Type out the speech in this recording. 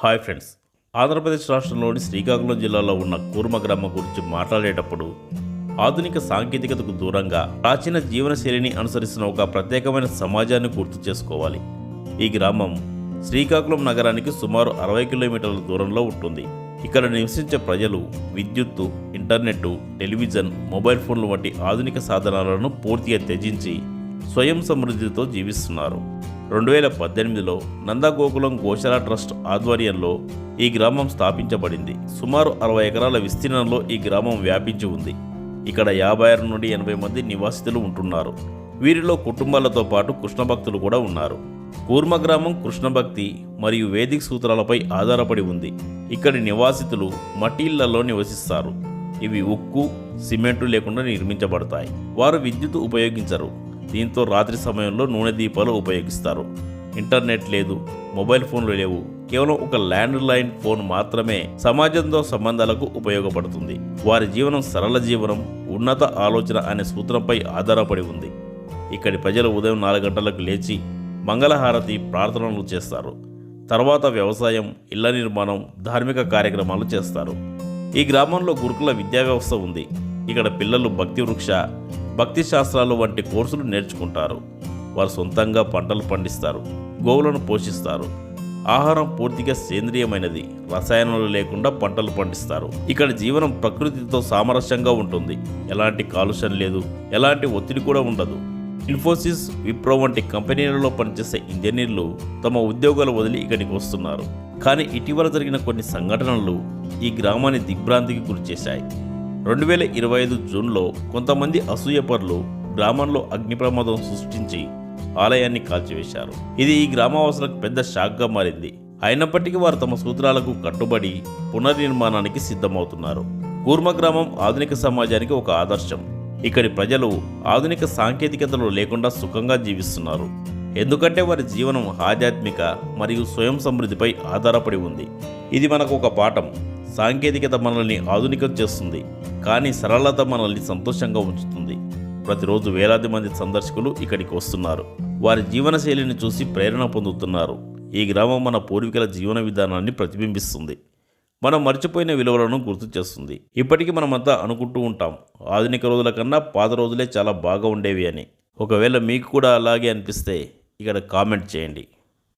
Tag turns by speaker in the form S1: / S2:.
S1: hi friends Andhra Pradesh రాష్ట్రంలోని శ్రీకాకుళం జిల్లాలో ఉన్న కూర్మ గ్రామం గురించి మాట్లాడేటప్పుడు ఆధునిక సాంకేతికతకు దూరంగా ప్రాచీన జీవనశైలిని అనుసరిస్తున్న ఒక ప్రత్యేకమైన సమాజాన్ని గుర్తు చేసుకోవాలి ఈ గ్రామం శ్రీకాకుళం నగరానికి సుమారు అరవై కిలోమీటర్ల దూరంలో ఉంటుంది ఇక్కడ నివసించే ప్రజలు విద్యుత్తు ఇంటర్నెట్ టెలివిజన్ మొబైల్ ఫోన్లు వంటి ఆధునిక సాధనాలను పూర్తిగా త్యజించి స్వయం సమృద్ధితో జీవిస్తున్నారు రెండు వేల పద్దెనిమిదిలో నందగోకులం గోశాల ట్రస్ట్ ఆధ్వర్యంలో ఈ గ్రామం స్థాపించబడింది సుమారు అరవై ఎకరాల విస్తీర్ణంలో ఈ గ్రామం వ్యాపించి ఉంది ఇక్కడ యాభై ఆరు నుండి ఎనభై మంది నివాసితులు ఉంటున్నారు వీరిలో కుటుంబాలతో పాటు కృష్ణభక్తులు కూడా ఉన్నారు కూర్మ గ్రామం కృష్ణభక్తి మరియు వేదిక సూత్రాలపై ఆధారపడి ఉంది ఇక్కడి నివాసితులు మటీళ్లలో నివసిస్తారు ఇవి ఉక్కు సిమెంటు లేకుండా నిర్మించబడతాయి వారు విద్యుత్ ఉపయోగించరు దీంతో రాత్రి సమయంలో నూనె దీపాలు ఉపయోగిస్తారు ఇంటర్నెట్ లేదు మొబైల్ ఫోన్లు లేవు కేవలం ఒక ల్యాండ్ లైన్ ఫోన్ మాత్రమే సమాజంతో సంబంధాలకు ఉపయోగపడుతుంది వారి జీవనం సరళ జీవనం ఉన్నత ఆలోచన అనే సూత్రంపై ఆధారపడి ఉంది ఇక్కడి ప్రజలు ఉదయం నాలుగు గంటలకు లేచి మంగళహారతి ప్రార్థనలు చేస్తారు తర్వాత వ్యవసాయం ఇళ్ల నిర్మాణం ధార్మిక కార్యక్రమాలు చేస్తారు ఈ గ్రామంలో గురుకుల విద్యా వ్యవస్థ ఉంది ఇక్కడ పిల్లలు భక్తి వృక్ష భక్తి శాస్త్రాలు వంటి కోర్సులు నేర్చుకుంటారు వారు సొంతంగా పంటలు పండిస్తారు గోవులను పోషిస్తారు ఆహారం పూర్తిగా సేంద్రియమైనది రసాయనాలు లేకుండా పంటలు పండిస్తారు ఇక్కడ జీవనం ప్రకృతితో సామరస్యంగా ఉంటుంది ఎలాంటి కాలుష్యం లేదు ఎలాంటి ఒత్తిడి కూడా ఉండదు ఇన్ఫోసిస్ విప్రో వంటి కంపెనీలలో పనిచేసే ఇంజనీర్లు తమ ఉద్యోగాలు వదిలి ఇక్కడికి వస్తున్నారు కానీ ఇటీవల జరిగిన కొన్ని సంఘటనలు ఈ గ్రామాన్ని దిగ్భ్రాంతికి గురిచేశాయి రెండు వేల ఇరవై ఐదు జూన్లో కొంతమంది అసూయపరులు గ్రామంలో అగ్ని ప్రమాదం సృష్టించి ఆలయాన్ని కాల్చివేశారు ఇది ఈ గ్రామవాసులకు పెద్ద షాక్గా మారింది అయినప్పటికీ వారు తమ సూత్రాలకు కట్టుబడి పునర్నిర్మాణానికి సిద్ధమవుతున్నారు కూర్మ గ్రామం ఆధునిక సమాజానికి ఒక ఆదర్శం ఇక్కడి ప్రజలు ఆధునిక సాంకేతికతలు లేకుండా సుఖంగా జీవిస్తున్నారు ఎందుకంటే వారి జీవనం ఆధ్యాత్మిక మరియు స్వయం సమృద్ధిపై ఆధారపడి ఉంది ఇది మనకు ఒక పాఠం సాంకేతికత మనల్ని ఆధునికం చేస్తుంది కానీ సరళత మనల్ని సంతోషంగా ఉంచుతుంది ప్రతిరోజు వేలాది మంది సందర్శకులు ఇక్కడికి వస్తున్నారు వారి జీవనశైలిని చూసి ప్రేరణ పొందుతున్నారు ఈ గ్రామం మన పూర్వీకుల జీవన విధానాన్ని ప్రతిబింబిస్తుంది మనం మర్చిపోయిన విలువలను గుర్తు చేస్తుంది ఇప్పటికీ మనమంతా అనుకుంటూ ఉంటాం ఆధునిక రోజుల కన్నా పాత రోజులే చాలా బాగా ఉండేవి అని ఒకవేళ మీకు కూడా అలాగే అనిపిస్తే ఇక్కడ కామెంట్ చేయండి